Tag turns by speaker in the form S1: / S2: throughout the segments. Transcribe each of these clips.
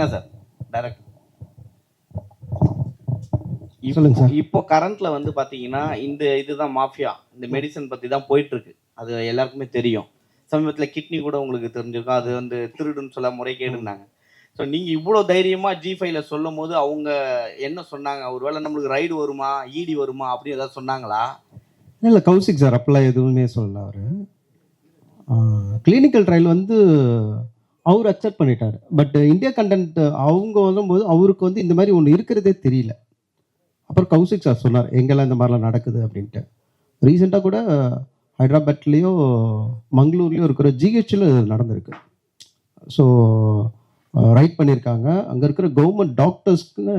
S1: Meena sir? Direct
S2: சொல்லுங்க sir.
S1: இப்போ கரண்ட்ல வந்து பாத்தீங்கன்னா இந்த இதுதான் மாஃபியா இந்த மெடிசன் பத்தி தான் போயிட்டு இருக்கு அது எல்லாருக்குமே தெரியும். சமீபத்துல கிட்னி கூட உங்களுக்கு தெரிஞ்சிருக்கும். அது வந்து திருடுன்னு சொல்ல முறைகேடுனாங்க ஸோ நீங்க இவ்வளோ தைரியமா ஜி ஃபைவ்ல சொல்லும் போது அவங்க என்ன சொன்னாங்க? ஒருவேளை நம்மளுக்கு ரைடு வருமா? ஈடி வருமா? அப்படின்னு ஏதாவது சொன்னாங்களா?
S2: இல்லை கௌசிக் சார் அப்பெல்லாம் எதுவுமே சொல்லல அவர். கிளினிக்கல் ட்ரையல் வந்து அவர் அக்செப்ட் பண்ணிட்டார். பட் இந்தியா கண்டென்ட் அவங்க வரும்போது அவருக்கு வந்து இந்த மாதிரி ஒன்று இருக்கிறதே தெரியல. அப்புறம் கௌசிக் சார் சொன்னார் எங்கெல்லாம் இந்த மாதிரிலாம் நடக்குது? அப்படின்ட்டு. ரீசெண்டாக கூட ஹைதராபாத்லேயோ மங்களூர்லேயோ இருக்கிற ஜிஹெச்சில் நடந்திருக்கு. ஸோ ரைட் பண்ணியிருக்காங்க அங்கே இருக்கிற கவர்மெண்ட் டாக்டர்ஸ்க்குன்னு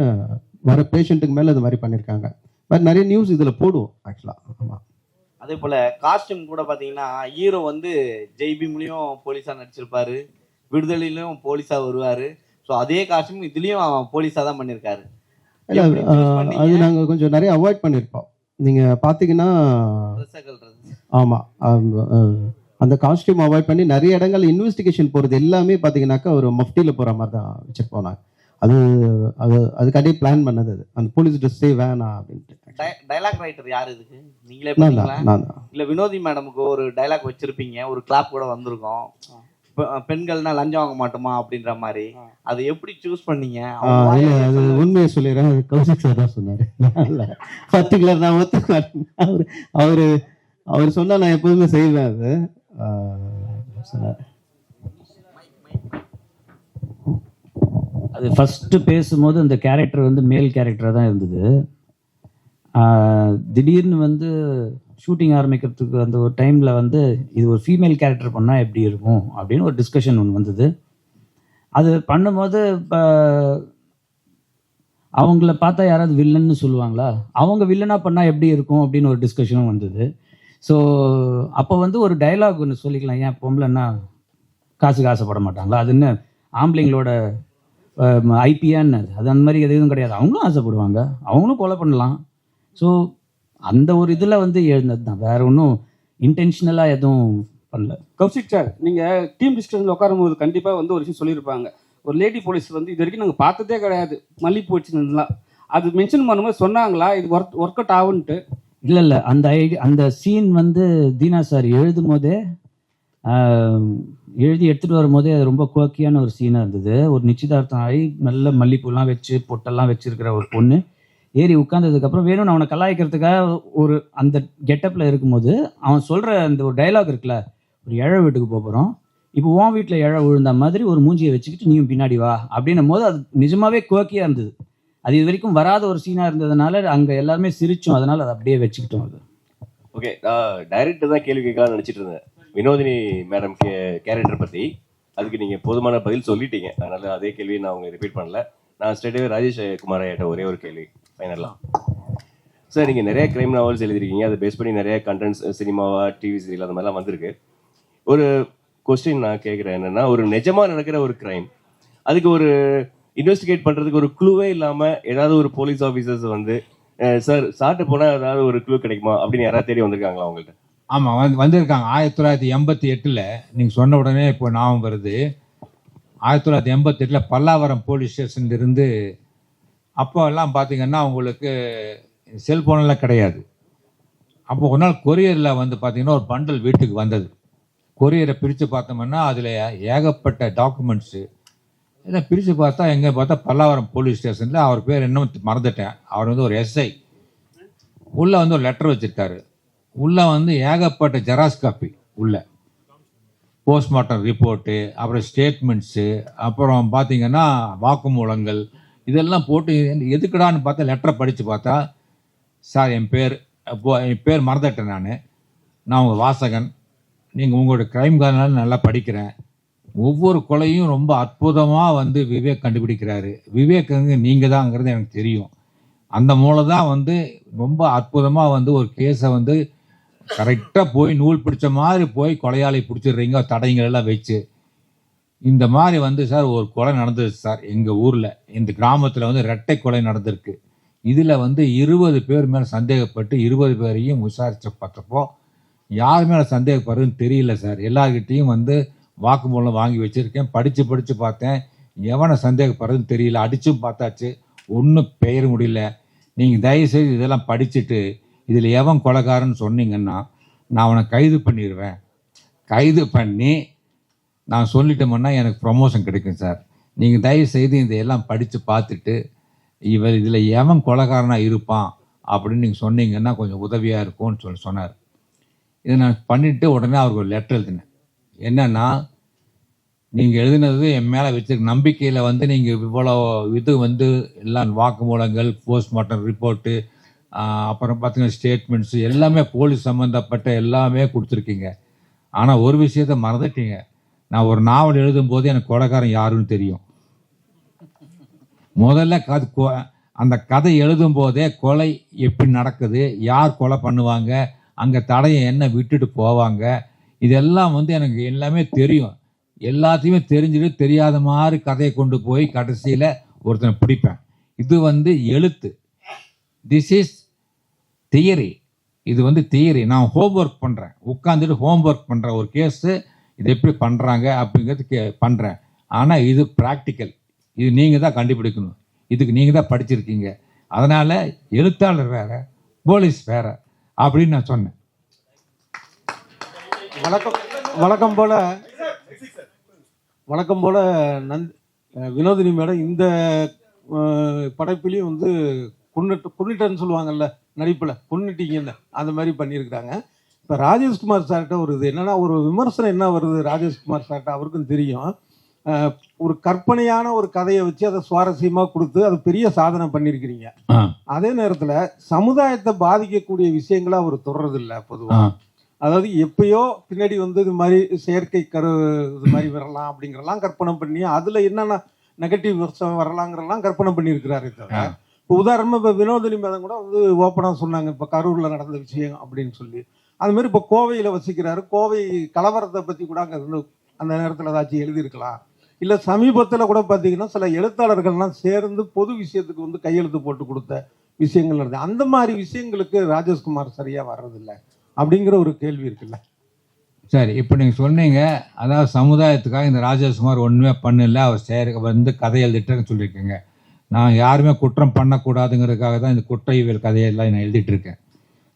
S2: வர பேஷண்ட்டுக்கு மேலே இது மாதிரி பண்ணியிருக்காங்க பட் நிறைய நியூஸ் இதில் போடுவோம் ஆக்சுவலாக ஆமாம்
S1: அதே போல் காஸ்டியூம் கூட பார்த்தீங்கன்னா ஹீரோ வந்து ஜெய்பீம்லயும் போலீஸாக நடிச்சிருப்பாரு. விடுதலையிலும் போலீஸா வருவாரு. ஸோ அதே காஸ்டியூம் இதுலயும் போலீஸா தான் பண்ணியிருக்காரு?
S2: அது நாங்கள் கொஞ்சம் நிறைய அவாய்ட் பண்ணியிருப்போம். நீங்கள் பார்த்தீங்கன்னா. ஆமாம் அந்த காஸ்டியூம் அவாய்ட் பண்ணி நிறைய இடங்கள் இன்வெஸ்டிகேஷன் போகிறது எல்லாமே பார்த்தீங்கன்னாக்கா ஒரு மஃப்டியில் போகிற மாதிரி தான் வச்சுருப்போம் நாங்கள் அது அது அதுக்காண்டி பிளான் பண்ணது அது. அந்த போலீஸ் ட்ரெஸ்ஸே வேணாம் அப்படின்ட்டு.
S1: டைலாக் ரைட்டர் யார் இதுக்கு? நீங்களே இல்ல வினோதி மேடமுக்கு ஒரு டைலாக் வச்சிருப்பீங்க. ஒரு கிளாப் கூட வந்திருக்கும். பெண்கள்னா லஞ்சம் வாங்க மாட்டோமா அப்படின்ற மாதிரி. அதை எப்படி சூஸ் பண்ணீங்க?
S2: அது. உண்மையை சொல்லிடுறேன். அது கௌசிக் சார் தான் சொன்னார். பர்டிகுலர் நான் ஒத்துக்க அவர் அவர் அவர் சொன்னால் நான் எப்போதுமே செய்வேன் அது.
S3: அது ஃபஸ்ட்டு பேசும்போது அந்த கேரக்டர் வந்து மேல் கேரக்டராக தான் இருந்தது. திடீர்னு வந்து ஷூட்டிங் ஆரம்பிக்கிறதுக்கு அந்த ஒரு டைமில் வந்து இது ஒரு ஃபீமேல் கேரக்டர் பண்ணால் எப்படி இருக்கும்? அப்படின்னு ஒரு டிஸ்கஷன் ஒன்று வந்தது. அது பண்ணும்போது இப்போ அவங்கள பார்த்தா யாராவது வில்லன்னு சொல்லுவாங்களா? அவங்க வில்லனாக பண்ணால் எப்படி இருக்கும் அப்படின்னு ஒரு டிஸ்கஷனும் வந்தது. ஸோ அப்போ வந்து ஒரு டயலாக் ஒன்று சொல்லிக்கலாம். ஏன் பொம்பளைன்னா காசுக்கு ஆசைப்பட மாட்டாங்களா? அது என்ன ஆம்பளைங்களோட ஐபிஎன்னு அது அந்த மாதிரி எது எதுவும் கிடையாது. அவங்களும் ஆசைப்படுவாங்க. அவங்களும் கொலை பண்ணலாம். ஸோ அந்த ஒரு இதில் வந்து எழுந்தது தான் வேற ஒன்றும் இன்டென்ஷனலாக எதுவும் பண்ணல.
S4: கௌசிக் சார் நீங்க டீம் டிஸ்கஷன்ல உட்காரும்போது கண்டிப்பா வந்து ஒரு விஷயம் சொல்லியிருப்பாங்க. ஒரு லேடி போலீஸ் வந்து இது வரைக்கும் நாங்க பார்த்ததே கிடையாது. மல்லிப்பூ வச்சுருந்துலாம் அது மென்ஷன் பண்ணும்போது சொன்னாங்களா? இது ஒர்க் ஒர்க் அவுட் ஆகுன்ட்டு
S3: இல்லை இல்லை. அந்த ஐடி அந்த சீன் வந்து தீனா சார் எழுதும் போதே எழுதி எடுத்துகிட்டு வரும்போதே அது ரொம்ப குவக்கியான ஒரு சீனாக இருந்தது. ஒரு நிச்சயதார்த்தம் ஆகி நல்ல மல்லிப்பூலாம் வச்சு பொட்டெல்லாம் வச்சிருக்கிற ஒரு பொண்ணு. ஏறி உட்காந்ததுக்கப்புறம் வேணும்னு அவனை கலாய்க்கிறதுக்காக ஒரு அந்த கெட்டப்பில் இருக்கும்போது அவன் சொல்கிற அந்த ஒரு டைலாக் இருக்குல்ல ஒரு இழ வீட்டுக்கு போக போகிறோம் இப்போ உன் வீட்டில் இழ விழுந்த மாதிரி ஒரு மூஞ்சியை வச்சுக்கிட்டு நீயும் பின்னாடி வா அப்படின்னும் போது அது நிஜமாவே குவக்கியாக இருந்தது. அது இது வரைக்கும் வராத ஒரு சீனாக இருந்ததுனால அங்கே எல்லாருமே சிரிச்சோம். அதனால் அதை அப்படியே வச்சுக்கிட்டோம் அது.
S5: ஓகே நான் டைரக்டர் தான் கேள்வி கேட்கலாம்னு நினச்சிட்டு இருந்தேன். வினோதினி மேடம் கே கேரக்டர் பற்றி அதுக்கு நீங்கள் போதுமான பதில் சொல்லிட்டீங்க. அதனால் அதே கேள்வியை நான் அவங்க ரிப்பீட் பண்ணல. நான் ஸ்ட்ரெயிட்டாகவே ராஜேஷ் குமார் ஐயாட்ட ஒரே ஒரு கேள்வி. ஃபைனலாக சார் நீங்கள் நிறைய கிரைம் நாவல்ஸ் எழுதிருக்கீங்க அதை பேஸ் பண்ணி நிறைய கண்டென்ட்ஸ் சினிமாவா டிவி சீரியல் அந்த மாதிரிலாம் வந்திருக்கு. ஒரு கொஸ்டின் நான் கேட்குறேன் என்னென்னா ஒரு நிஜமாக நடக்கிற ஒரு கிரைம் அதுக்கு ஒரு இன்வெஸ்டிகேட் பண்ணுறதுக்கு ஒரு க்ளூவே இல்லாமல் ஏதாவது ஒரு போலீஸ் ஆஃபீஸர்ஸ் வந்து சார் சாப்பிட்டு போனால் ஏதாவது ஒரு க்ளூ கிடைக்குமா? அப்படின்னு யாராவது தேடி வந்திருக்காங்களா அவங்கள்ட்ட
S6: ஆமாம் வந்து வந்திருக்காங்க. ஆயிரத்தி தொள்ளாயிரத்தி எண்பத்தி எட்டில் நீங்கள் சொன்ன உடனே இப்போ ஞாபகம் வருது. ஆயிரத்தி தொள்ளாயிரத்தி எண்பத்தி எட்டில் பல்லாவரம் போலீஸ் ஸ்டேஷன்லேருந்து அப்போ எல்லாம் பார்த்தீங்கன்னா உங்களுக்கு செல்ஃபோனெல்லாம் கிடையாது. அப்போ ஒரு நாள் கொரியரில் வந்து பார்த்திங்கன்னா ஒரு பண்டல் வீட்டுக்கு வந்தது. கொரியரை பிரித்து பார்த்தோம்னா அதில் ஏகப்பட்ட டாக்குமெண்ட்ஸு. இதை பிரித்து பார்த்தா எங்கே பார்த்தா பல்லாவரம் போலீஸ் ஸ்டேஷனில் அவர் பேர் இன்னும் மறந்துட்டேன். அவர் வந்து ஒரு எஸ்ஐ. உள்ளே வந்து ஒரு லெட்டர் வச்சுருக்காரு. உள்ளே வந்து ஏகப்பட்ட ஜெராக்ஸ் காப்பி உள்ள. போஸ்ட்மார்ட்டம் ரிப்போர்ட்டு அப்புறம் ஸ்டேட்மெண்ட்ஸு அப்புறம் பார்த்திங்கன்னா வாக்குமூலங்கள் இதெல்லாம் போட்டு எதுக்குடான்னு பார்த்தா லெட்டரை படித்து பார்த்தா சார் என் பேர் அப்போ என் பேர் மறந்துட்டேன் நான். நான் உங்கள் வாசகன். நீங்கள் உங்களோட கிரைம் காரனால நல்லா படிக்கிறேன். ஒவ்வொரு கொலையும் ரொம்ப அற்புதமாக வந்து விவேக் கண்டுபிடிக்கிறாரு. விவேக் வந்து நீங்கள் தாங்கிறது எனக்கு தெரியும். அந்த மூளை தான் வந்து ரொம்ப அற்புதமாக வந்து ஒரு கேஸை வந்து கரெக்டாக போய் நூல் பிடிச்ச மாதிரி போய் கொலையாளி பிடிச்சிடுறீங்க தடைங்கள் எல்லாம் வச்சு. இந்த மாதிரி வந்து சார் ஒரு கொலை நடந்தது சார் எங்கள் ஊரில். இந்த கிராமத்தில் வந்து ரெட்டை கொலை நடந்திருக்கு. இதில் வந்து இருபது பேர் மேலே சந்தேகப்பட்டு இருபது பேரையும் விசாரித்து பார்த்தப்போ யார் மேலே சந்தேகப்படுறதுன்னு தெரியல சார். எல்லார்கிட்டேயும் வந்து வாக்குமூலம் வாங்கி வச்சுருக்கேன். படித்து படித்து பார்த்தேன். எவனை சந்தேகப்படுறதுன்னு தெரியல. அடித்தும் பார்த்தாச்சு. ஒன்றும் பெயர முடியல. நீங்கள் தயவுசெய்து இதெல்லாம் படிச்சுட்டு இதில் எவன் கொலைகாரன்னு சொன்னீங்கன்னா நான் அவனை கைது பண்ணிடுவேன் கைது பண்ணி நான் சொல்லிட்டோம்னா எனக்கு ப்ரமோஷன் கிடைக்கும் சார் நீங்கள் தயவு செய்து இதையெல்லாம் படித்து பார்த்துட்டு இவர் இதில் எவன் கொலகாரனாக இருப்பான் அப்படின்னு நீங்கள் சொன்னீங்கன்னா கொஞ்சம் உதவியாக இருக்கும்னு சொல்லி சொன்னார். இதை நான் பண்ணிவிட்டு உடனே அவருக்கு ஒரு லெட்டர் எழுதினேன். என்னென்னா நீங்கள் எழுதினது என் மேலே வச்சிருக்க நம்பிக்கையில் வந்து நீங்கள் இவ்வளோ இது வந்து எல்லாம் வாக்குமூலங்கள் போஸ்ட்மார்ட்டம் ரிப்போர்ட்டு அப்புறம் பார்த்தீங்கன்னா ஸ்டேட்மெண்ட்ஸு எல்லாமே போலீஸ் சம்மந்தப்பட்ட எல்லாமே கொடுத்துருக்கீங்க. ஆனால் ஒரு விஷயத்த மறந்துட்டீங்க. நான் ஒரு நாவல் எழுதும்போது எனக்கு கொலைக்காரன் யாருன்னு தெரியும். முதல்ல கது அந்த கதை எழுதும் போதே கொலை எப்படி நடக்குது யார் கொலை பண்ணுவாங்க அங்கே தடையை என்ன விட்டுட்டு போவாங்க இதெல்லாம் வந்து எனக்கு எல்லாமே தெரியும். எல்லாத்தையுமே தெரிஞ்சுட்டு தெரியாத மாதிரி கதையை கொண்டு போய் கடைசியில் ஒருத்தனை பிடிப்பேன். இது வந்து எழுத்து. திஸ் இஸ் தியரி இது வந்து தியரி நான் ஹோம்ஒர்க் பண்ணுறேன் உட்காந்துட்டு ஹோம்ஒர்க் பண்ணுறேன் ஒரு கேஸு இது எப்படி பண்ணுறாங்க அப்படிங்கிறது கே பண்ணுறேன் ஆனால் இது ப்ராக்டிக்கல் இது நீங்கள் தான் கண்டுபிடிக்கணும். இதுக்கு நீங்கள் தான் படிச்சிருக்கீங்க. அதனால் எழுத்தாளர் வேறு போலீஸ் வேறு அப்படின்னு நான் சொன்னேன்.
S7: வணக்கம் வழக்கம் போல் வழக்கம் போல் நந்த் வினோதினி மேடம் இந்த படைப்புலேயும் வந்து குன்னிட்டு குன்னிட்டன்னு சொல்லுவாங்கல்ல நடிப்பில் கொன்னுட்டீங்கன்னு அந்த மாதிரி பண்ணியிருக்கிறாங்க. இப்போ ராஜேஷ்குமார் சார்கிட்ட ஒரு இது என்னன்னா ஒரு விமர்சனம் என்ன வருது ராஜேஷ்குமார் சார்கிட்ட அவருக்கும் தெரியும். ஒரு கற்பனையான ஒரு கதையை வச்சு அதை சுவாரஸ்யமாக கொடுத்து அது பெரிய சாதனை பண்ணியிருக்கிறீங்க அதே நேரத்தில் சமுதாயத்தை பாதிக்கக்கூடிய விஷயங்களை அவர் தொடர்றதில்ல பொதுவாக அதாவது எப்பயோ பின்னாடி வந்து இது மாதிரி செயற்கை கரு இது மாதிரி வரலாம் அப்படிங்கிறலாம் கற்பனை பண்ணி அதுல என்னென்ன நெகட்டிவ் வருஷம் வரலாங்கிறலாம் கற்பனை பண்ணியிருக்கிறாரு தவிர. இப்போ உதாரணமா இப்போ வினோதினி மேதம் கூட வந்து ஓப்பனாக சொன்னாங்க இப்போ கரூர்ல நடந்த விஷயம் அப்படின்னு சொல்லி. அது மாதிரி இப்போ கோவையில் வசிக்கிறாரு. கோவை கலவரத்தை பற்றி கூட அங்கே இருந்து அந்த நேரத்தில் ஏதாச்சும் எழுதியிருக்கலாம். இல்லை சமீபத்தில் கூட பார்த்தீங்கன்னா சில எழுத்தாளர்கள்லாம் சேர்ந்து பொது விஷயத்துக்கு வந்து கையெழுத்து போட்டு கொடுத்த விஷயங்கள் நடந்தது. அந்த மாதிரி விஷயங்களுக்கு ராஜேஷ்குமார் சரியாக வர்றதில்ல அப்படிங்கிற ஒரு கேள்வி இருக்குல்ல.
S6: சரி இப்போ நீங்கள் சொன்னீங்க அதாவது சமுதாயத்துக்காக இந்த ராஜேஷ்குமார் ஒன்றுமே பண்ணல அவர் சேர வந்து கதை எழுதிட்டேன்னு சொல்லியிருக்கேங்க. நான் யாருமே குற்றம் பண்ணக்கூடாதுங்கிறதுக்காக தான் இந்த குற்ற இவியல் கதையெல்லாம் நான் எழுதிட்டு இருக்கேன்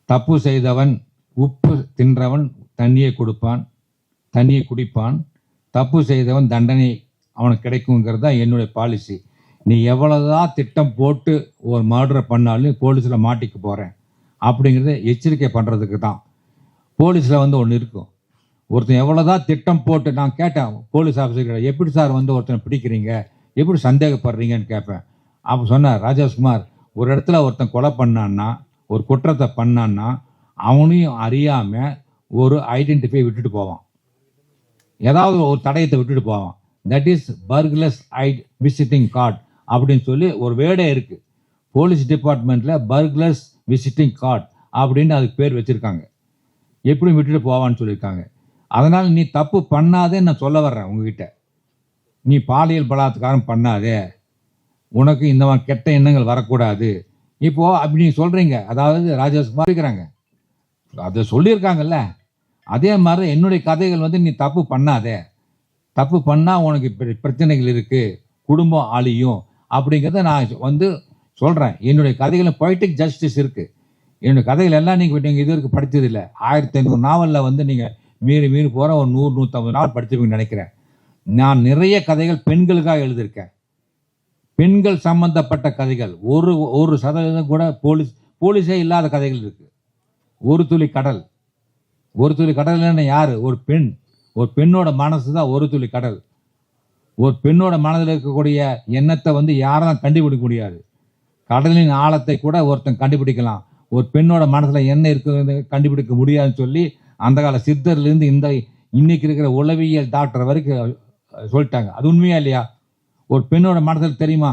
S6: தப்பு செய்தவன் உப்பு தின்றவன் தண்ணியை கொடுப்பான் தண்ணியை குடிப்பான். தப்பு செய்தவன் தண்டனை அவனுக்கு கிடைக்குங்கிறது தான் என்னுடைய பாலிசி நீ எவ்வளோதான் திட்டம் போட்டு ஒரு மர்டரை பண்ணாலும் போலீஸில் மாட்டிக்க போகிறேன் அப்படிங்கிறத எச்சரிக்கை பண்ணுறதுக்கு தான். போலீஸில் வந்து ஒன்று இருக்கும். ஒருத்தன் எவ்வளோதான் திட்டம் போட்டு நான் கேட்டேன் போலீஸ் ஆஃபீஸர் எப்படி சார் வந்து ஒருத்தனை பிடிக்கிறீங்க? எப்படி சந்தேகப்படுறீங்கன்னு கேட்பேன். அப்போ சொன்னார் ராஜேஷ்குமார் ஒரு இடத்துல ஒருத்தன் கொலை பண்ணான்னா ஒரு குற்றத்தை பண்ணான்னா அவனையும் அறியாமல் ஒரு ஐடென்டிஃபை விட்டுட்டு போவான். ஏதாவது ஒரு தடயத்தை விட்டுட்டு போவான். That is burglar's ID visiting card அப்படின்னு சொல்லி ஒரு வேர்டே இருக்குது போலீஸ் டிபார்ட்மெண்ட்டில் பர்க்லஸ் விசிட்டிங் கார்டு அப்படின்னு அதுக்கு பேர் வச்சுருக்காங்க. எப்படி விட்டுட்டு போவான்னு சொல்லியிருக்காங்க. அதனால் நீ தப்பு பண்ணாதே நான் சொல்ல வர்றேன் உங்ககிட்ட. நீ பாலியல் பலாத்காரம் பண்ணாதே. உனக்கு இந்த மாதிரி கெட்ட எண்ணங்கள் வரக்கூடாது. இப்போது அப்படி நீங்கள் சொல்கிறீங்க அதாவது ராஜேஷ்குமார் இருக்கிறாங்க. அதை சொல்லியிருக்காங்கல்ல. அதே மாதிரி என்னுடைய கதைகள் வந்து நீ தப்பு பண்ணாதே. தப்பு பண்ணால் உனக்கு பிரச்சனைகள் இருக்குது குடும்பம் அழியும். அப்படிங்கிறத நான் வந்து சொல்கிறேன் என்னுடைய கதைகளில் பொய்டிக் ஜஸ்டிஸ் இருக்குது என்னுடைய கதைகள் எல்லாம் நீங்கள் நீங்கள் இது வரைக்கும் படித்ததில்லை ஆயிரத்தி ஐநூறு நாவலில் வந்து நீங்கள் மீறி மீறி போகிற ஒரு நூறு நூற்றம்பது நாள் படிச்சிருப்பீங்கன்னு நினைக்கிறேன். நான் நிறைய கதைகள் பெண்களுக்காக எழுதியிருக்கேன். பெண்கள் சம்பந்தப்பட்ட கதைகள். ஒரு ஒரு சதவீதம் கூட போலீஸ் போலீஸே இல்லாத கதைகள் இருக்குது ஒரு துளி கடல். ஒரு துளி கடல்னு யாரு? ஒரு பெண். ஒரு பெண்ணோட மனசு தான் ஒரு துளி கடல். ஒரு பெண்ணோட மனதில் இருக்கக்கூடிய எண்ணத்தை வந்து யாரும் கண்டுபிடிக்க முடியாது. கடலின் ஆழத்தை கூட ஒருத்தன் கண்டுபிடிக்கலாம். ஒரு பெண்ணோட மனசில் என்ன இருக்குது கண்டுபிடிக்க முடியாதுன்னு சொல்லி அந்த கால சித்தர்லேருந்து இந்த இன்னைக்கு இருக்கிற உளவியல் டாக்டர் வரைக்கும் சொல்லிட்டாங்க. அது உண்மையா இல்லையா? ஒரு பெண்ணோட மனசில் தெரியுமா?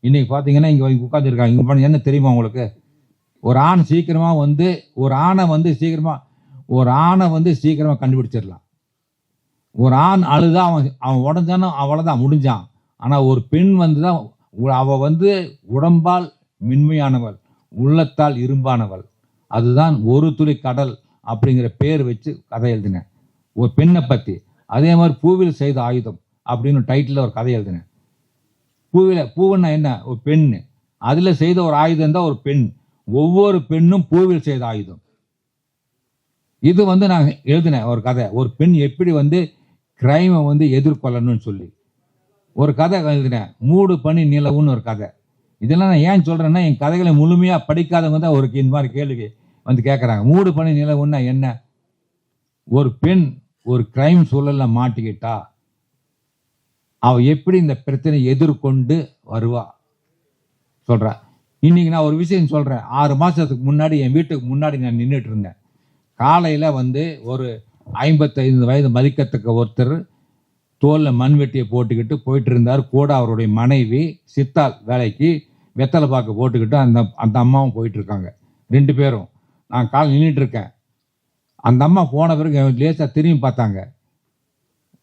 S6: இன்னைக்கு பார்த்தீங்கன்னா இங்கே உட்காந்துருக்காங்க இங்கே என்ன தெரியுமா உங்களுக்கு? ஒரு ஆண் சீக்கிரமாக வந்து ஒரு ஆணை வந்து சீக்கிரமாக ஒரு ஆணை வந்து சீக்கிரமாக கண்டுபிடிச்சிடலாம். ஒரு ஆண் அழுதா அவன் அவன் உடஞ்சானோ அவ்வளோதான் முடிஞ்சான். ஆனால் ஒரு பெண் வந்து தான் அவள் வந்து உடம்பால் மென்மையானவள் உள்ளத்தால் இரும்பானவள். அதுதான் ஒரு துளி கடல் அப்படிங்கிற பேர் வச்சு கதை எழுதினேன். ஒரு பெண்ணை பற்றி அதே மாதிரி பூவில் செய்த ஆயுதம் அப்படின்னு டைட்டில் ஒரு கதை எழுதினேன். பூவில் பூவுன்னா என்ன? ஒரு பெண் அதில் செய்த ஒரு ஆயுதம் தான் ஒரு பெண். ஒவ்வொரு பெண்ணும் பூவில் செய்த ஆயுதம் இது வந்து நான் எழுதினேன் ஒரு கதை. ஒரு பெண் எப்படி வந்து கிரைமை வந்து எதிர்கொள்ளணும்னு சொல்லி. ஒரு கதை எழுதினேன் மூடு பனி நிலவுன்னு ஒரு கதை. இதெல்லாம் நான் ஏன் சொல்கிறேன்னா என் கதைகளை முழுமையாக படிக்காதவங்க தான் ஒரு இந்த மாதிரி கேள்வி வந்து கேட்குறாங்க மூடு பனி நிலவுன்னா என்ன? ஒரு பெண் ஒரு கிரைம் சூழலில் மாட்டிக்கிட்டா அவள் எப்படி இந்த பிரச்சனை எதிர்கொண்டு வருவா? சொல்றா. இன்னைக்கு நான் ஒரு விஷயம் சொல்கிறேன் ஆறு மாதத்துக்கு முன்னாடி என் வீட்டுக்கு முன்னாடி நான் நின்றுட்டு இருந்தேன் காலையில் வந்து ஒரு ஐம்பத்தைந்து வயது மதிக்கத்தக்க ஒருத்தர் தோலில் மண்வெட்டியை போட்டுக்கிட்டு போயிட்டு இருந்தார் கூட அவருடைய மனைவி சித்தால் வேலைக்கு வெத்தலை பாக்கு போட்டுக்கிட்டு அந்த அந்த அம்மாவும் போயிட்டுருக்காங்க. ரெண்டு பேரும். நான் கால் நின்றுட்டு இருக்கேன் அந்த அம்மா போன பிறகு லேசாக திரும்பி பார்த்தாங்க.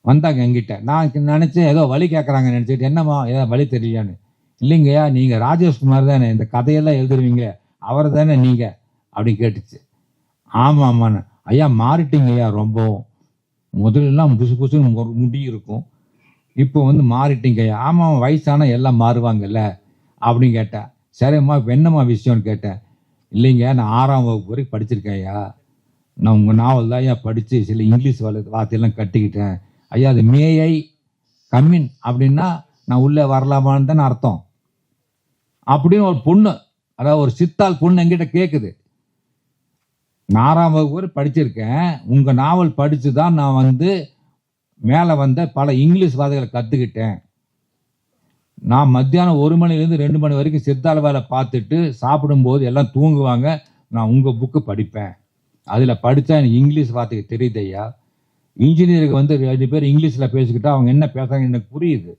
S6: வந்தாங்க என்கிட்ட. நான் நினச்சேன் ஏதோ வழி கேட்குறாங்க நினச்சிட்டு என்னம்மா ஏதோ வழி தெரியலான்னு இல்லைங்கய்யா நீங்கள் ராஜேஷ்குமார் தானே இந்த கதையெல்லாம் எழுதுருவீங்க அவர் தானே நீங்கள் அப்படின்னு கேட்டுச்சு. ஆமாம் ஆமாண்ணே. ஐயா மாறிட்டீங்க ஐயா ரொம்பவும். முதலெல்லாம் புசு புதுசுன்னு முடி இருக்கும் இப்போ வந்து மாறிட்டீங்க ஐயா ஆமாம் வயசான எல்லாம் மாறுவாங்கல்ல அப்படின்னு கேட்டேன் சரிம்மா இப்போ என்னம்மா விஷயம்னு கேட்டேன் இல்லைங்க நான் ஆறாம் வகுப்பு வரைக்கும் படிச்சிருக்கேன் ஐயா நான் உங்கள் நாவல் தான் ஐயா படித்து சில இங்கிலீஷ் வார்த்தை- வார்த்தையெல்லாம் கட்டிக்கிட்டேன். ஐயா அது மேஐ கம்மின் அப்படின்னா நான் உள்ளே வரலாமான்னு தானே அர்த்தம். அப்படின்னு ஒரு பொண்ணு அதாவது ஒரு சித்தாள் பொண்ணு என்கிட்ட கேட்குது நாறாம் வகுப்பு படிச்சிருக்கேன். உங்கள் நாவல் படித்து தான் நான் வந்து மேலே வந்த பல இங்கிலீஷ் வார்த்தைகளை கற்றுக்கிட்டேன் நான் மத்தியானம் ஒரு மணிலேருந்து ரெண்டு மணி வரைக்கும் சித்தாள் வேலை பார்த்துட்டு சாப்பிடும்போது எல்லாம் தூங்குவாங்க. நான் உங்கள் புக்கு படிப்பேன். அதில் படித்தா எனக்கு இங்கிலீஷ் வார்த்தைக்கு தெரியுது ஐயா. இன்ஜினியருக்கு வந்து ரெண்டு பேர் இங்கிலீஷில் பேசிக்கிட்டா அவங்க என்ன பேசுகிறாங்க எனக்கு புரியுது.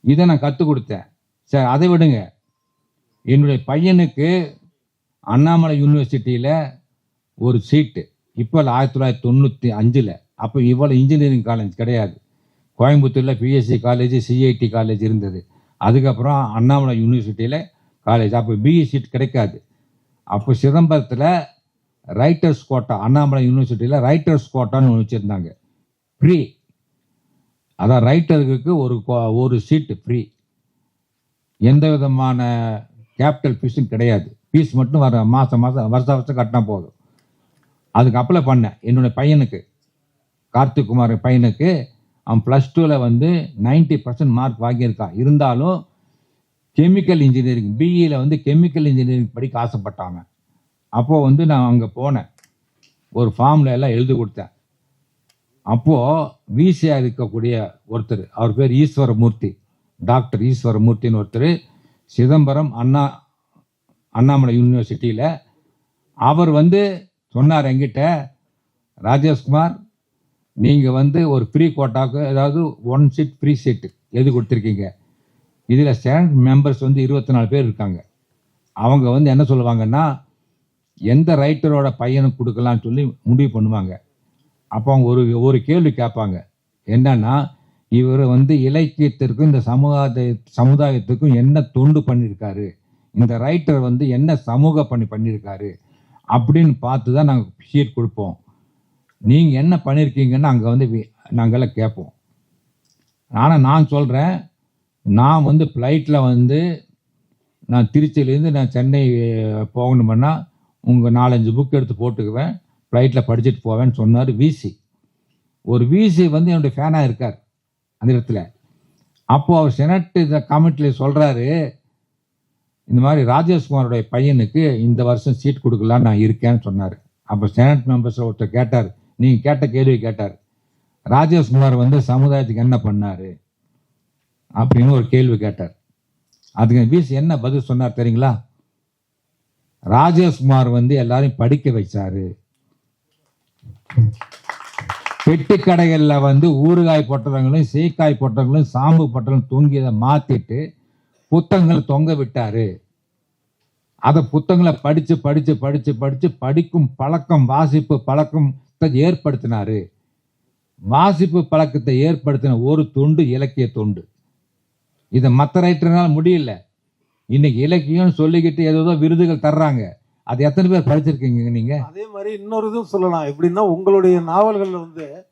S6: இதை நான் கற்றுக் கொடுத்தேன். சரி அதை விடுங்க. என்னுடைய பையனுக்கு அண்ணாமலை யூனிவர்சிட்டியில் ஒரு சீட்டு. இப்போ ஆயிரத்தி தொள்ளாயிரத்தி தொண்ணூற்றி அஞ்சில். அப்போ இவ்வளோ இன்ஜினியரிங் காலேஜ் கிடையாது. கோயம்புத்தூரில் பிஎஸ்சி காலேஜ் சிஐடி காலேஜ் இருந்தது. அதுக்கப்புறம் அண்ணாமலை யூனிவர்சிட்டியில் காலேஜ் அப்போ பிஇ சீட் கிடைக்காது. அப்போ சிதம்பரத்தில் ரைட்டர்ஸ் கோட்டா அண்ணாமலை யூனிவர்சிட்டியில் ரைட்டர்ஸ் கோட்டான்னு ஒன்று வச்சுருந்தாங்க. ஃப்ரீ அதான் ரைட்டருக்கு ஒரு கோ- ஒரு சீட்டு ஃப்ரீ எந்த விதமான கேபிட்டல் ஃபீஸும் கிடையாது. ஃபீஸ் மட்டும் வர மாதம் மாதம் வருஷம் வருஷம் கட்டினா போதும். அதுக்கு அப்ளை பண்ணேன். என்னுடைய பையனுக்கு கார்த்திக் குமார் பையனுக்கு அவன் ப்ளஸ் டூவில் வந்து 90% பர்சன்ட் மார்க் வாங்கியிருக்கான். இருந்தாலும் கெமிக்கல் இன்ஜினியரிங் பிஇயில் வந்து கெமிக்கல் இன்ஜினியரிங் படிக்க ஆசைப்பட்டாங்க. அப்போது வந்து நான் அங்கே போனேன். ஒரு ஃபார்மில் எல்லாம் எழுதி கொடுத்தேன். அப்போது விசியாக இருக்கக்கூடிய ஒருத்தர் அவர் பேர் ஈஸ்வரமூர்த்தி. டாக்டர் ஈஸ்வரமூர்த்தின்னு ஒருத்தர் சிதம்பரம் அண்ணா அண்ணாமலை யூனிவர்சிட்டியில் அவர் வந்து சொன்னார் என்கிட்ட ராஜேஷ்குமார் நீங்கள் வந்து ஒரு ஃப்ரீ கோட்டாக்கு ஏதாவது ஒன் சீட் ஃப்ரீ சீட்டு எது கொடுத்துருக்கீங்க? இதில் ஸ்டாண்ட் மெம்பர்ஸ் வந்து இருபத்தி நாலு பேர் இருக்காங்க. அவங்க வந்து என்ன சொல்லுவாங்கன்னா எந்த ரைட்டரோட பையனுக்கு கொடுக்கலான்னு சொல்லி முடிவு பண்ணுவாங்க. அப்போ அவங்க ஒரு ஒரு கேள்வி கேட்பாங்க. என்னன்னா இவர் வந்து இலக்கியத்திற்கும் இந்த சமுதாய சமுதாயத்துக்கும் என்ன தொண்டு பண்ணியிருக்காரு இந்த ரைட்டர் வந்து என்ன சமூக பணி பண்ணியிருக்காரு அப்படின்னு பார்த்து தான் நாங்கள் ஷீட் கொடுப்போம். நீங்கள் என்ன பண்ணியிருக்கீங்கன்னு அங்கே வந்து வி- நாங்கெல்லாம் கேட்போம். ஆனால் நான் சொல்கிறேன் நான் வந்து ஃப்ளைட்டில் வந்து நான் திருச்சியிலேருந்து நான் சென்னை போகணுமுன்னா உங்கள் நாலஞ்சு புக் எடுத்து போட்டுக்குவேன். ஃப்ளைட்டில் படிச்சுட்டு போவேன்னு சொன்னார் விசி ஒரு விசி வந்து என்னுடைய ஃபேனாக இருக்கார். அந்த இடத்துல அப்போது அவர் செனட் இந்த கமிட்டியில் சொல்கிறாரு இந்த மாதிரி ராஜேஷ்குமாரோடைய பையனுக்கு இந்த வருஷம் சீட் கொடுக்கலான்னு நான் இருக்கேன்னு சொன்னார். அப்போ செனட் மெம்பர்ஸில் ஒருத்தர் கேட்டார் நீங்கள் கேட்ட கேள்வி கேட்டார். ராஜேஷ்குமார் வந்து சமுதாயத்துக்கு என்ன பண்ணார் அப்படின்னு ஒரு கேள்வி கேட்டார். அதுக்கு வீஸ் என்ன பதில் சொன்னார் தெரியுங்களா? ராஜேஷ்குமார் வந்து எல்லாரையும் படிக்க வச்சாரு. பெட்டி கடைகளில் வந்து ஊறுகாய் பொட்டலங்களும் சீக்காய் பொட்டலங்களும் சாம்பு பொட்டலும் தூங்கியதை மாத்திட்டு புத்தகங்களை தொங்க விட்டாரு. அதை புத்தகங்களை படிச்சு படிச்சு படிச்சு படிச்சு படிக்கும் பழக்கம் வாசிப்பு பழக்கத்தை ஏற்படுத்தினாரு. வாசிப்பு பழக்கத்தை ஏற்படுத்தின ஒரு தொண்டு இலக்கிய தொண்டு. இதை மற்ற ரைட்டர்னால முடியல. இன்னைக்கு இலக்கியம் சொல்லிக்கிட்டு ஏதோ விருதுகள் தர்றாங்க. அது எத்தனை பேர் படிச்சிருக்கீங்க நீங்க?
S7: அதே மாதிரி இன்னொரு இதுவும் சொல்லலாம். எப்படின்னா உங்களுடைய நாவல்கள்ல வந்து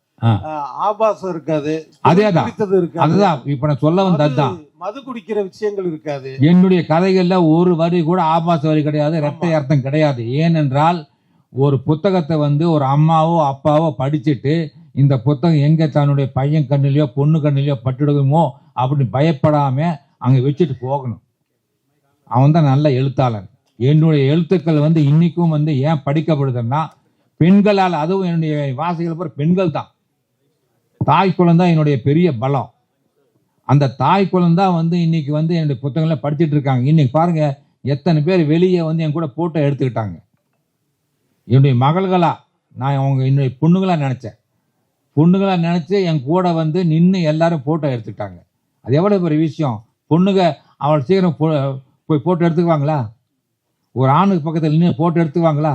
S7: ஆபாசம் இருக்காது
S6: அதேதான்.
S7: குடித்தது இருக்காது.
S6: அதுதான். இப்ப நான் சொல்ல வந்ததுதான்
S7: மது- மது குடிக்கிற விஷயங்கள் இருக்காது.
S6: என்னுடைய கதைகள்ல ஒரு வரி கூட ஆபாச வரி கிடையாது இரட்டை அர்த்தம் கிடையாது. ஏனென்றால் ஒரு புத்தகத்தை வந்து ஒரு அம்மாவோ அப்பாவோ படிச்சுட்டு இந்த புத்தகம் எங்க தன்னுடைய பையன் கண்ணிலையோ பொண்ணு கண்ணிலையோ பட்டுடுமோ அப்படின்னு பயப்படாம அங்க வச்சுட்டு போகணும். அவன் தான் நல்ல எழுத்தாளன். என்னுடைய எழுத்துக்கள் வந்து இன்னைக்கும் வந்து ஏன் படிக்கப்படுதுன்னா பெண்களால் அதுவும் என்னுடைய வாசிகள் பூரா பெண்கள் தான். தாய் குழந்தை என்னுடைய பெரிய பலம். அந்த தாய் குழந்தை வந்து இன்னைக்கு வந்து என்னுடைய புத்தகங்களை படிச்சுட்டு இருக்காங்க. இன்னைக்கு பாருங்க எத்தனை பேர் வெளியே வந்து என் கூட போட்டோ எடுத்துக்கிட்டாங்க. என்னுடைய மகள்களா நான் அவங்க என்னுடைய பொண்ணுங்களா நினச்சேன். பொண்ணுங்களா நினச்சி என் கூட வந்து நின்று எல்லாரும் போட்டோ எடுத்துக்கிட்டாங்க. அது எவ்வளோ பெரிய விஷயம்? பொண்ணுங்க அவள் சீக்கிரம் போ- போய் போட்டோ எடுத்துக்குவாங்களா? ஒரு ஆணுக்கு பக்கத்தில் நின்று போட்டோ எடுத்துவாங்களா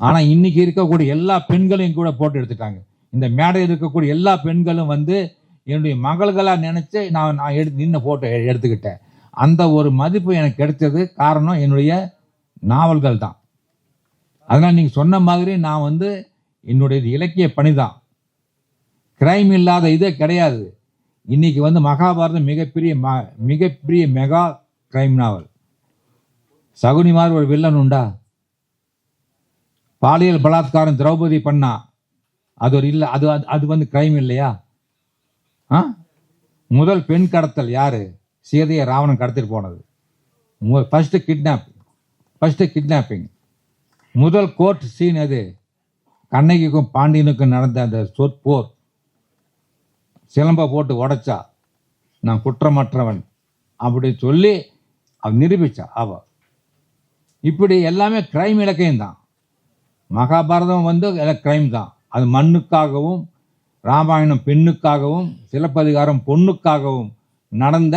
S6: ஆனால் இன்னைக்கு இருக்கக்கூடிய எல்லா பெண்களையும் கூட போட்டோ எடுத்துட்டாங்க. இந்த மேடையில் இருக்கக்கூடிய எல்லா பெண்களும் வந்து என்னுடைய மகள்களாக நினச்சி நான் நான் எடுத்து நின்று போட்டோ எடுத்துக்கிட்டேன். அந்த ஒரு மதிப்பு எனக்கு கிடைச்சது காரணம் என்னுடைய நாவல்கள் தான். அதனால் நீங்கள் சொன்ன மாதிரி நான் வந்து என்னுடைய இலக்கிய பணி தான் கிரைம் இல்லாத இதே கிடையாது. இன்னைக்கு வந்து மகாபாரதம் மிகப்பெரிய ம மிகப்பெரிய மெகா கிரைம் நாவல் சகுனிமார் ஒரு வில்லன் உண்டா? பாலியல் பலாத்காரம் திரௌபதி பண்ணா? அது ஒரு இல்லை அது அது- அது வந்து கிரைம் இல்லையா? ஆ? முதல் பெண் கடத்தல் யாரு? சீதையை ராவணன் கடத்திட்டு போனது. ஃபர்ஸ்ட் கிட்னாப் ஃபர்ஸ்ட் கிட்னாப்பிங் முதல் கோர்ட் சீன் அது கண்ணகிக்கும் பாண்டியனுக்கும் நடந்த அந்த சொற்போர். சிலம்ப போட்டு உடைச்சா. நான் குற்றமற்றவன் அப்படி சொல்லி அவ நிரூபிச்சா அவள் இப்படி எல்லாமே கிரைம் இலக்கியம் தான் மகாபாரதம் வந்து கிரைம் தான். அது மண்ணுக்காகவும் ராமாயணம் பெண்ணுக்காகவும் சிலப்பதிகாரம் பொண்ணுக்காகவும் நடந்த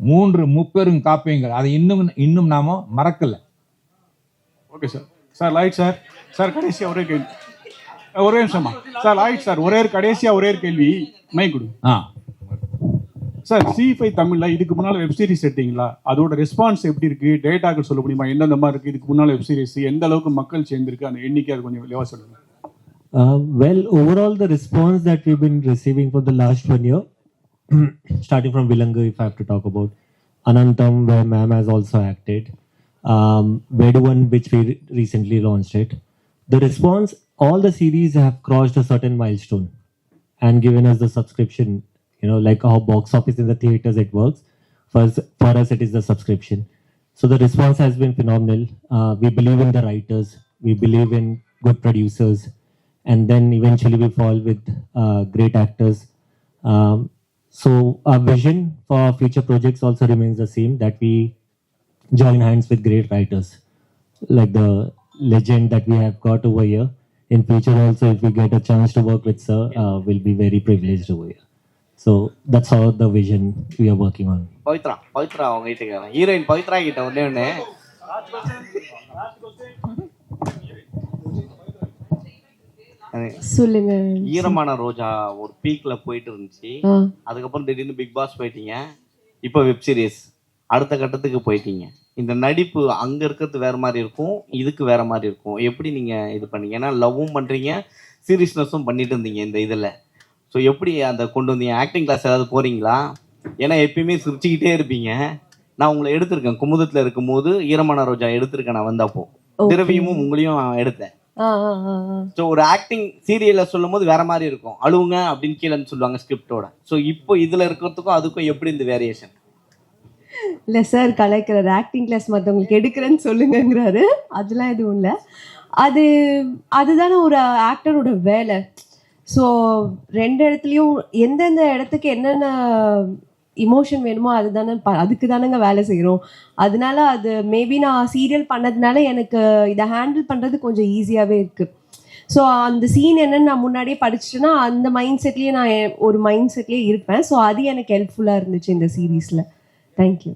S6: மூன்று முப்பெரும் காப்பியங்கள். அதை இன்னும் இன்னும் நாம மறக்கல.
S8: Okay sir sir light sir sir கடைசியா ஒரே கேள்வி. ஒரே நிமிஷமா சார் லைட் சார் ஒரே ஒரு கடைசியா ஒரே ஒரு கேள்வி. மை கொடு
S6: ஆ.
S8: சார் சி ஃபைவ் தமிழ்ல இதுக்கு முன்னால வெப் சீரிஸ் எடுத்தீங்களா அதோட ரெஸ்பான்ஸ் எப்படி இருக்கு டேட்டாக்கள் சொல்ல முடியுமா எந்தெந்த மாதிரி இருக்கு இதுக்கு முன்னால வெப் சீரிஸ் எந்த அளவுக்கு மக்கள் சேர்ந்திருக்கு அந்த எண்ணிக்கை அது கொஞ்சம் விளைவா சொல்லுங்க
S9: Uh, well, overall, the response that we've been receiving for the last one year, starting from Vilanga, if I have to talk about Anantam, where ma'am has also acted, um, Veduvan, which we re- recently launched it. The response, all the series have crossed a certain milestone and given us the subscription. you know, like how box office in the theaters it works. For us, for us, it is the subscription. So the response has been phenomenal. Uh, we believe in the writers. We believe in good producers and then eventually we fall with uh, great actors. Um, so our vision for future projects also remains the same that we join hands with great writers like the legend that we have got over here. In future also, if we get a chance to work with sir, uh, we'll be very privileged over here. So that's how the vision we are working on.
S1: Pavithra Pavithra அவங்க கிட்ட heroine Pavithra கிட்ட ஒண்ணே ஒண்ணு. அது
S10: சொல்லுங்க.
S1: ஈரமான ரோஜா ஒரு பீக்ல போயிட்டு இருந்துச்சு. அதுக்கப்புறம் திடீர்னு பிக் பாஸ் போயிட்டீங்க. இப்போ வெப் சீரிஸ் அடுத்த கட்டத்துக்கு போயிட்டீங்க. இந்த நடிப்பு அங்க இருக்கிறது வேற மாதிரி இருக்கும் இதுக்கு வேற மாதிரி இருக்கும். எப்படி நீங்க இது பண்ணீங்க? ஏன்னா லவ்வும் பண்றீங்க சீரியஸ்னஸும் பண்ணிட்டு இருந்தீங்க இந்த இதுல. ஸோ எப்படி அந்த கொண்டு வந்தீங்க ஆக்டிங் கிளாஸ் ஏதாவது போறீங்களா? ஏன்னா எப்பயுமே சிரிச்சுக்கிட்டே இருப்பீங்க. நான் உங்களை எடுத்திருக்கேன். குமுதத்துல இருக்கும்போது ஈரமான ரோஜா எடுத்திருக்கேன் நான் வந்தப்போ. திரவியமும் உங்களையும் எடுத்தேன். ஸோ ஒரு ஆக்டிங் சீரியல்ல சொல்லும் போது வேற மாதிரி இருக்கும். அழுவுங்க அப்படின்னு கீழே சொல்லுவாங்க ஸ்கிரிப்டோட ஸோ இப்போ இதுல இருக்கிறதுக்கும் அதுக்கும் எப்படி இந்த வேரியேஷன்
S10: இல்ல சார் கலைக்கிறார் ஆக்டிங் கிளாஸ் மற்றவங்களுக்கு எடுக்கிறேன்னு சொல்லுங்கங்கிறாரு. அதெல்லாம் எதுவும் இல்லை. அது அதுதானே ஒரு ஆக்டரோட வேலை. ஸோ ரெண்டு இடத்துலையும் எந்தெந்த இடத்துக்கு என்னென்ன இமோஷன் வேணுமோ அதுதானே ப அதுக்கு தானேங்க வேலை செய்கிறோம் அதனால அது மேபி நான் சீரியல் பண்ணதுனால எனக்கு இதை ஹேண்டில் பண்ணுறது கொஞ்சம் ஈஸியாகவே இருக்குது ஸோ அந்த சீன் என்னன்னு நான் முன்னாடியே படிச்சுட்டேன்னா அந்த மைண்ட் செட்லேயே நான் ஒரு மைண்ட் செட்லேயே இருப்பேன். ஸோ அது எனக்கு ஹெல்ப்ஃபுல்லாக இருந்துச்சு இந்த சீரீஸில் தேங்க்யூ